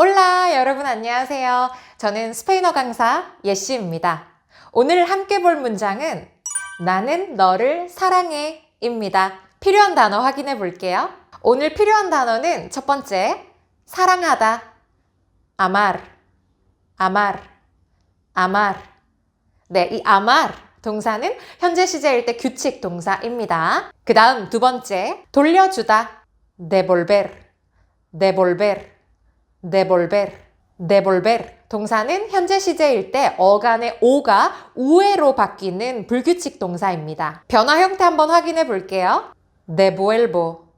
올라 여러분 안녕하세요. 저는 스페인어 강사 예시입니다. 오늘 함께 볼 문장은 나는 너를 사랑해 입니다. 필요한 단어 확인해 볼게요. 오늘 필요한 단어는 첫 번째 사랑하다 amar amar 네, 이 amar 동사는 현재 시제일 때 규칙 동사입니다. 그 다음 두 번째 돌려주다 devolver devolver devolver, devolver. 동사는 현재 시제일 때 어간의 오가 우회로 바뀌는 불규칙 동사입니다. 변화 형태 한번 확인해 볼게요. devuelvo,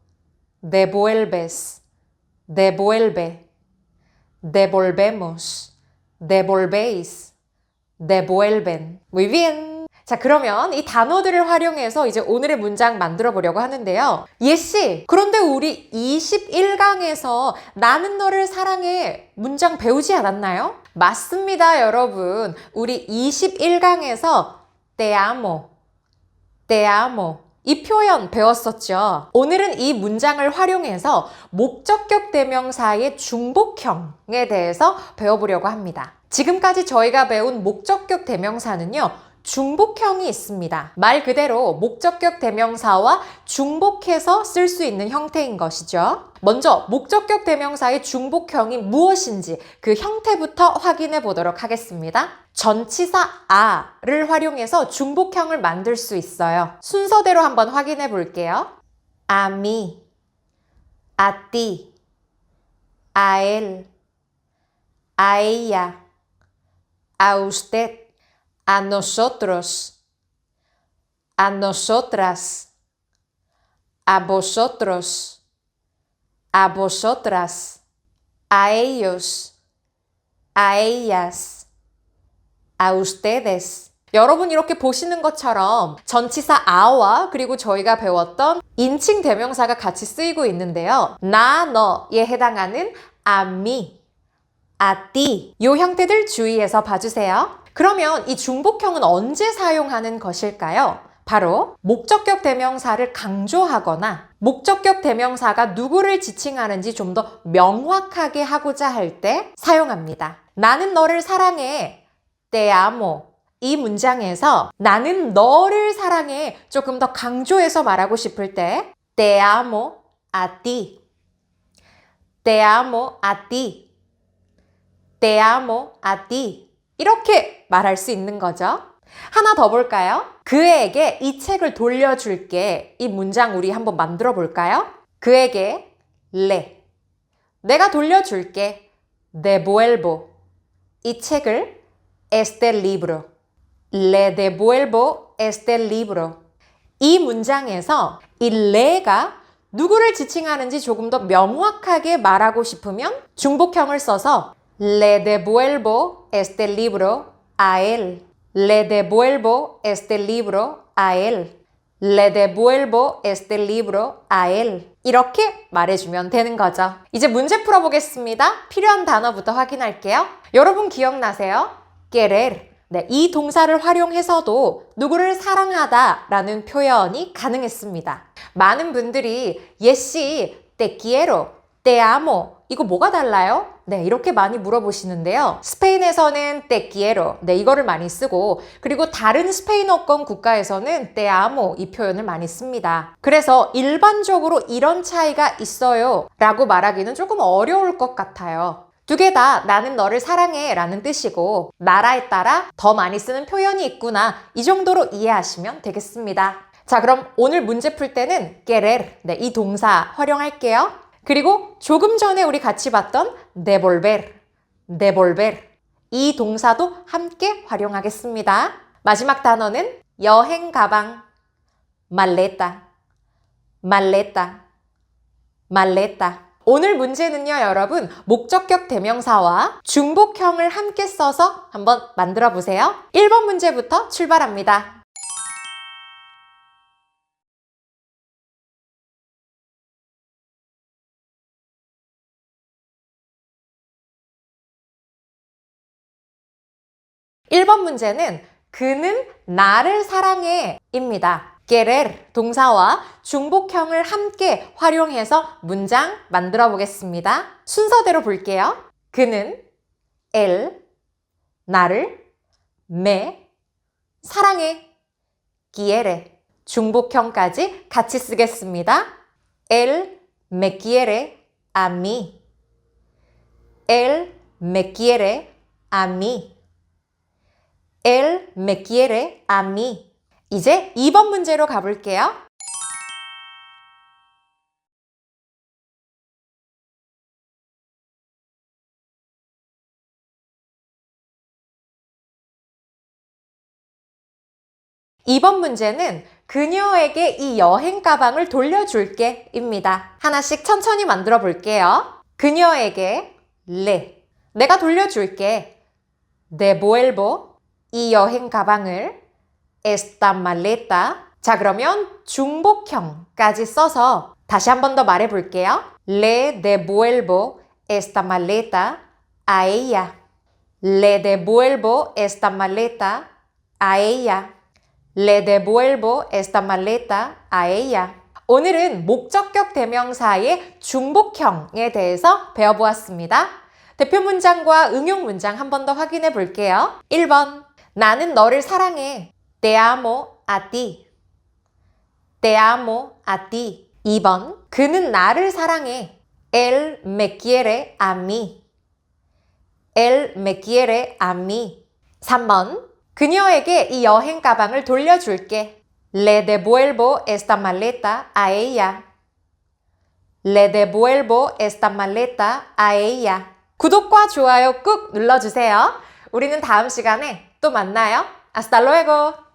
devuelves, devuelve, devolvemos, devolvéis, devuelven. Muy bien. 자, 그러면 이 단어들을 활용해서 이제 오늘의 문장 만들어 보려고 하는데요. 예씨, 그런데 우리 21강에서 나는 너를 사랑해 문장 배우지 않았나요? 맞습니다, 여러분. 우리 21강에서 te amo, te amo. 이 표현 배웠었죠. 오늘은 이 문장을 활용해서 목적격 대명사의 중복형에 대해서 배워보려고 합니다. 지금까지 저희가 배운 목적격 대명사는요, 중복형이 있습니다. 말 그대로 목적격 대명사와 중복해서 쓸 수 있는 형태인 것이죠. 먼저 목적격 대명사의 중복형이 무엇인지 그 형태부터 확인해 보도록 하겠습니다. 전치사 아를 활용해서 중복형을 만들 수 있어요. 순서대로 한번 확인해 볼게요. él, a ella, a usted, a nosotros, a nosotras, a vosotros, a vosotras, a ellos, a ellas, a ustedes. 여러분 이렇게 보시는 것처럼 전치사 아와 그리고 저희가 배웠던 인칭 대명사가 같이 쓰이고 있는데요. 나, 너에 해당하는 a mí, a ti 이 형태들 주의해서 봐주세요. 그러면 이 중복형은 언제 사용하는 것일까요? 바로 목적격 대명사를 강조하거나 목적격 대명사가 누구를 지칭하는지 좀 더 명확하게 하고자 할 때 사용합니다. 나는 너를 사랑해. te amo. 이 문장에서 나는 너를 사랑해 조금 더 강조해서 말하고 싶을 때 te amo a ti. te amo a ti. te amo a ti. 이렇게 말할 수 있는 거죠. 하나 더 볼까요? 그에게 이 책을 돌려줄게. 이 문장 우리 한번 만들어 볼까요? 그에게 le. 내가 돌려줄게. devuelvo. 이 책을 este libro. Le devuelvo este libro. 이 문장에서 이 le가 누구를 지칭하는지 조금 더 명확하게 말하고 싶으면 중복형을 써서 le devuelvo este libro a él. Le devuelvo este libro a él. Le devuelvo este libro a él. 이렇게 말해주면 되는 거죠. 이제 문제 풀어보겠습니다. 필요한 단어부터 확인할게요. 여러분 기억나세요? querer. 네, 이 동사를 활용해서도 누구를 사랑하다 라는 표현이 가능했습니다. 많은 분들이 예씨, te quiero, te amo. 이거 뭐가 달라요? 네, 이렇게 많이 물어보시는데요. 스페인에서는 te quiero, 네, 이거를 많이 쓰고, 그리고 다른 스페인어권 국가에서는 te amo 이 표현을 많이 씁니다. 그래서 일반적으로 이런 차이가 있어요 라고 말하기는 조금 어려울 것 같아요. 두 개 다 나는 너를 사랑해 라는 뜻이고, 나라에 따라 더 많이 쓰는 표현이 있구나. 이 정도로 이해하시면 되겠습니다. 자, 그럼 오늘 문제 풀 때는 querer, 네, 이 동사 활용할게요. 그리고 조금 전에 우리 같이 봤던 devolver, devolver 이 동사도 함께 활용하겠습니다. 마지막 단어는 여행 가방, maleta, maleta. 오늘 문제는요, 여러분, 목적격 대명사와 중복형을 함께 써서 한번 만들어 보세요. 1번 문제부터 출발합니다. 일번 문제는 그는 나를 사랑해 입니다. querer 동사와 중복형을 함께 활용해서 문장 만들어 보겠습니다. 순서대로 볼게요. 그는 él 나를 me 사랑해 quiere 중복형까지 같이 쓰겠습니다. él me quiere a mí. él me quiere a mí. Él me quiere a mí. 이제 2번 문제로 가볼게요. 이번 문제는 그녀에게 이 여행 가방을 돌려줄게 입니다. 하나씩 천천히 만들어 볼게요. 그녀에게 le 내가 돌려줄게. devuelvo 이 여행 가방을 esta maleta 자 그러면 중복형까지 써서 다시 한 번 더 말해 볼게요. Le devuelvo esta maleta a ella. Le devuelvo esta maleta a ella. Le devuelvo esta maleta a ella. 오늘은 목적격 대명사의 중복형에 대해서 배워보았습니다. 대표 문장과 응용 문장 한 번 더 확인해 볼게요. 1번. 나는 너를 사랑해. Te amo a ti. Te amo a ti. 2번. 그는 나를 사랑해. Él me quiere a mí. Él me quiere a mí. 3번. 그녀에게 이 여행 가방을 돌려줄게. Le devuelvo esta maleta a ella. Le devuelvo esta maleta a ella. 구독과 좋아요 꾹 눌러주세요. 우리는 다음 시간에 또 만나요. Luego.